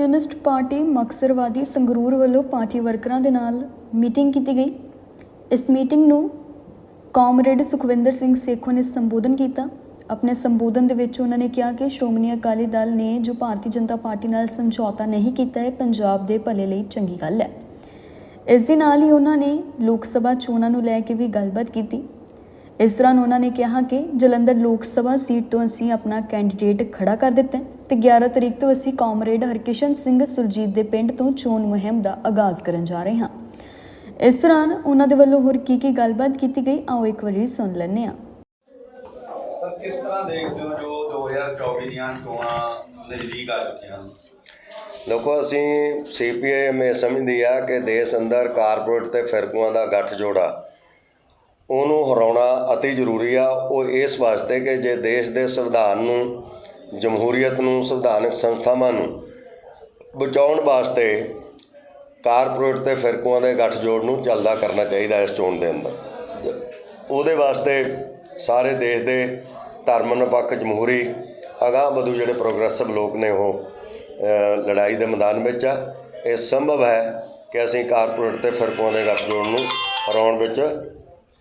Communist party ਮਕਸਰਵਾਦੀ Sangrur ਵੱਲੋਂ party ਵਰਕਰਾਂ ਦੇ ਨਾਲ ਮੀਟਿੰਗ ਕੀਤੀ ਗਈ। ਇਸ ਮੀਟਿੰਗ ਨੂੰ ਕਾਮਰੇਡ ਸੁਖਵਿੰਦਰ ਸਿੰਘ ਸੇਖੋ ਨੇ ਸੰਬੋਧਨ ਕੀਤਾ। ਆਪਣੇ ਸੰਬੋਧਨ ਦੇ ਵਿੱਚ ਉਹਨਾਂ ਨੇ ਕਿਹਾ ਕਿ ਸ਼੍ਰੋਮਣੀ ਅਕਾਲੀ ਦਲ ਨੇ ਜੋ ਭਾਰਤੀ ਜਨਤਾ ਪਾਰਟੀ ਨਾਲ ਸਮਝੌਤਾ ਨਹੀਂ ਕੀਤਾ ਹੈ ਪੰਜਾਬ ਦੇ ਭਲੇ ਲਈ ਚੰਗੀ ਗੱਲ ਹੈ। ਇਸ ਦੇ ਨਾਲ ਹੀ ਉਹਨਾਂ ਨੇ ਲੋਕ ਸਭਾ ਚੋਣਾਂ ਨੂੰ ਲੈ ਕੇ ਵੀ ਗੱਲਬਾਤ ਕੀਤੀ। ਇਸ ਦੌਰਾਨ ਉਹਨਾਂ ਨੇ ਕਿਹਾ ਕਿ ਜਲੰਧਰ ਲੋਕ ਸਭਾ ਸੀਟ ਤੋਂ ਅਸੀਂ ਆਪਣਾ ਕੈਂਡੀਡੇਟ ਖੜਾ ਕਰ ਦਿੱਤਾ ਹੈ ਤੇ 11 ਤਰੀਕ ਤੋਂ ਅਸੀਂ ਕਾਮਰੇਡ ਹਰਕਿਸ਼ਨ ਸਿੰਘ ਸੁਰਜੀਤ ਦੇ ਪਿੰਡ ਤੋਂ ਚੋਣ ਮੁਹਿੰਮ ਦਾ ਆਗਾਜ਼ ਕਰਨ ਜਾ ਰਹੇ ਹਾਂ। ਇਸ ਦੌਰਾਨ ਉਹਨਾਂ ਦੇ ਵੱਲੋਂ ਹੋਰ ਕੀ ਕੀ ਗੱਲਬਾਤ ਕੀਤੀ ਗਈ ਆਓ ਇੱਕ ਵਾਰੀ ਸੁਣ ਲੈਂਦੇ ਹਾਂ। ਸਰ ਕਿਸ ਤਰ੍ਹਾਂ ਦੇਖਦੇ ਹੋ ਜੋ 2024 ਦੀਆਂ ਚੋਣਾਂ ਨਜ਼ਦੀਕ ਆ ਚੁੱਕੀਆਂ ਹਨ? ਦੇਖੋ ਅਸੀਂ ਸੀਪੀਆਈਐਮ ਇਹ ਸਮਝਦੀ ਆ ਕਿ ਦੇਸ਼ ਅੰਦਰ ਕਾਰਪੋਰੇਟ ਤੇ ਫਿਰਕੂਆਂ ਦਾ ਗੱਠ ਜੋੜਾ ਉਹਨੂੰ ਹਰਾਉਣਾ ਅਤੀ ਜ਼ਰੂਰੀ ਆ। ਉਹ ਇਸ ਵਾਸਤੇ ਕਿ ਜੇ ਦੇਸ਼ ਦੇ ਸੰਵਿਧਾਨ ਨੂੰ, ਜਮਹੂਰੀਅਤ ਨੂੰ, ਸੰਵਿਧਾਨਕ ਸੰਸਥਾਵਾਂ ਨੂੰ ਬਚਾਉਣ ਵਾਸਤੇ ਕਾਰਪੋਰੇਟ ਤੇ ਫਿਰਕੂਆਂ ਦੇ ਗੱਠਜੋੜ ਨੂੰ ਚੱਲਦਾ ਕਰਨਾ ਚਾਹੀਦਾ ਇਸ ਚੋਣ ਦੇ ਅੰਦਰ। ਉਹਦੇ ਵਾਸਤੇ ਸਾਰੇ ਦੇਸ਼ ਦੇ ਧਰਮ ਨਿਰਪੱਖ ਜਮਹੂਰੀ, ਅਗਾਂਹ ਵਧੂ ਜਿਹੜੇ ਪ੍ਰੋਗਰੈਸਿਵ ਲੋਕ ਨੇ ਉਹ ਲੜਾਈ ਦੇ ਮੈਦਾਨ ਵਿੱਚ ਆ। ਇਹ ਸੰਭਵ ਹੈ ਕਿ ਅਸੀਂ ਕਾਰਪੋਰੇਟ ਤੇ ਫਿਰਕੂਆਂ ਦੇ ਗੱਠਜੋੜ ਨੂੰ ਹਰਾਉਣ ਵਿੱਚ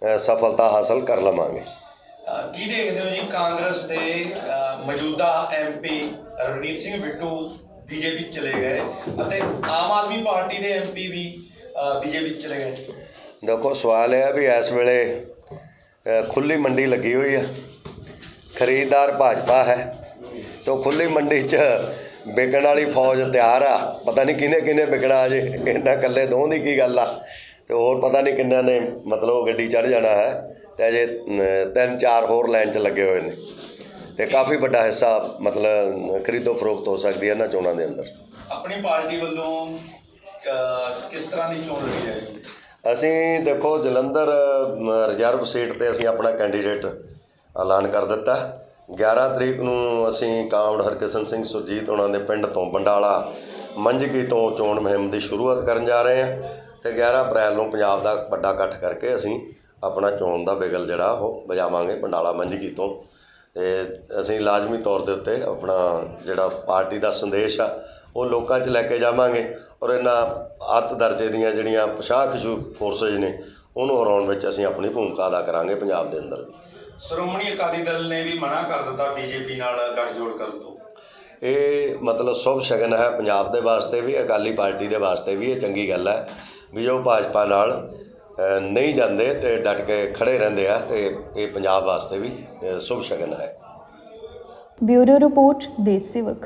ਸਫਲਤਾ ਹਾਸਲ ਕਰ ਲਵਾਂਗੇ। ਕੀ ਦੇਖਦੇ ਹੋ ਜੀ ਕਾਂਗਰਸ ਦੇ ਮੌਜੂਦਾ ਐਮਪੀ ਰਣਜੀਤ ਸਿੰਘ ਬਿੱਟੂ ਬੀਜੇਪੀ ਚਲੇ ਗਏ ਅਤੇ ਆਮ ਆਦਮੀ ਪਾਰਟੀ ਦੇ ਐਮਪੀ ਵੀ ਬੀਜੇਪੀ ਚਲੇ ਗਏ। ਦੇਖੋ ਸਵਾਲ ਇਹ ਹੈ ਵੀ ਇਸ ਵੇਲੇ ਖੁੱਲੀ ਮੰਡੀ ਲੱਗੀ ਹੋਈ ਹੈ ਖਰੀਦਦਾਰ ਭਾਜਪਾ ਹੈ। ਤੋਂ ਖੁੱਲੀ ਮੰਡੀ 'ਚ ਵਿਕਣ ਵਾਲੀ ਫੌਜ ਤਿਆਰ ਆ। ਪਤਾ ਨਹੀਂ ਕਿਹਨੇ ਕਿਹਨੇ ਵਿਕਣਾ ਅਜੇ ਇਹਨਾਂ ਇਕੱਲੇ ਦੋ ਦੀ ਕੀ ਗੱਲ ਆ। ਤੇ ਹੋਰ ਪਤਾ ਨਹੀਂ ਕਿੰਨਾਂ ਨੇ ਮਤਲਬ ਉਹ ਗੱਡੀ ਚੜ ਜਾਣਾ ਹੈ ਤੇ ਅਜੇ ਤਿੰਨ ਚਾਰ ਹੋਰ ਲਾਈਨ 'ਚ ਲੱਗੇ ਹੋਏ ਨੇ। ਤੇ ਕਾਫੀ ਵੱਡਾ ਹਿੱਸਾ ਮਤਲਬ ਖਰੀਦੋ ਫਰੋਖਤ ਹੋ ਸਕਦੀ ਹੈ ਇਹਨਾਂ ਚੋਣਾਂ ਦੇ ਅੰਦਰ। ਆਪਣੀ ਪਾਰਟੀ ਵੱਲੋਂ ਕਿਸ ਤਰ੍ਹਾਂ ਦੀ ਚੋਣ ਲੜੀ ਜਾਏਗੀ ਅਸੀਂ ਦੇਖੋ ਜਲੰਧਰ ਰਿਜ਼ਰਵ ਸੀਟ ਤੇ ਅਸੀਂ ਆਪਣਾ ਕੈਂਡੀਡੇਟ ਐਲਾਨ ਕਰ ਦਿੱਤਾ। 11 ਤਰੀਕ ਨੂੰ ਅਸੀਂ ਕਾਮੜ ਹਰਕਿਸ਼ਨ ਸਿੰਘ ਸੁਰਜੀਤ ਉਹਨਾਂ ਦੇ ਪਿੰਡ ਤੋਂ ਬੰਡਾਲਾ ਮੰਝਗੀ ਤੋਂ ਚੋਣ ਮੁਹਿੰਮ ਦੀ ਸ਼ੁਰੂਆਤ ਕਰਨ ਜਾ ਰਹੇ ਹਾਂ। ਤੇ 11 ਅਪ੍ਰੈਲ ਨੂੰ ਪੰਜਾਬ ਦਾ ਵੱਡਾ ਇਕੱਠ ਕਰਕੇ ਅਸੀਂ ਆਪਣਾ ਚੋਣ ਦਾ ਬਿਗਲ ਜਿਹੜਾ ਉਹ ਵਜਾਵਾਂਗੇ ਬੰਡਾਲਾ ਮੰਝਗੀ ਤੋਂ। ਤੇ ਅਸੀਂ ਲਾਜ਼ਮੀ ਤੌਰ ਦੇ ਉੱਤੇ ਆਪਣਾ ਜਿਹੜਾ ਪਾਰਟੀ ਦਾ ਸੰਦੇਸ਼ ਆ ਉਹ ਲੋਕਾਂ 'ਚ ਲੈ ਕੇ ਜਾਵਾਂਗੇ ਔਰ ਇਹਨਾਂ ਅੱਤ ਦਰਜੇ ਦੀਆਂ ਜਿਹੜੀਆਂ ਪਛਾਖਸ਼ੂ ਫੋਰਸਸ ਨੇ ਉਹਨੂੰ ਹਰਾਉਣ ਵਿੱਚ ਅਸੀਂ ਆਪਣੀ ਭੂਮਿਕਾ ਅਦਾ ਕਰਾਂਗੇ ਪੰਜਾਬ ਦੇ ਅੰਦਰ ਵੀ। ਸ਼੍ਰੋਮਣੀ ਅਕਾਲੀ ਦਲ ਨੇ ਵੀ ਮਨਾ ਕਰ ਦਿੱਤਾ ਬੀਜੇਪੀ ਨਾਲ ਗੱਠਜੋੜ ਕਰਨ ਤੋਂ। ਇਹ ਮਤਲਬ ਸ਼ੁਭ ਸ਼ਗਨ ਹੈ ਪੰਜਾਬ ਦੇ ਵਾਸਤੇ ਵੀ ਅਕਾਲੀ ਪਾਰਟੀ ਦੇ ਵਾਸਤੇ ਵੀ ਇਹ ਚੰਗੀ ਗੱਲ ਹੈ। ਵੀ ਜੋ ਭਾਜਪਾ ਨਾਲ ਨਹੀਂ ਜਾਂਦੇ ਤੇ ਡਟ ਕੇ ਖੜੇ ਰਹਿੰਦੇ ਆ ਤੇ ਇਹ ਪੰਜਾਬ ਵਾਸਤੇ ਵੀ ਸ਼ੁਭ ਸ਼ਗਨ ਹੈ। ਬਿਊਰੋ ਰਿਪੋਰਟ ਦੇਸ਼ ਸੇਵਕ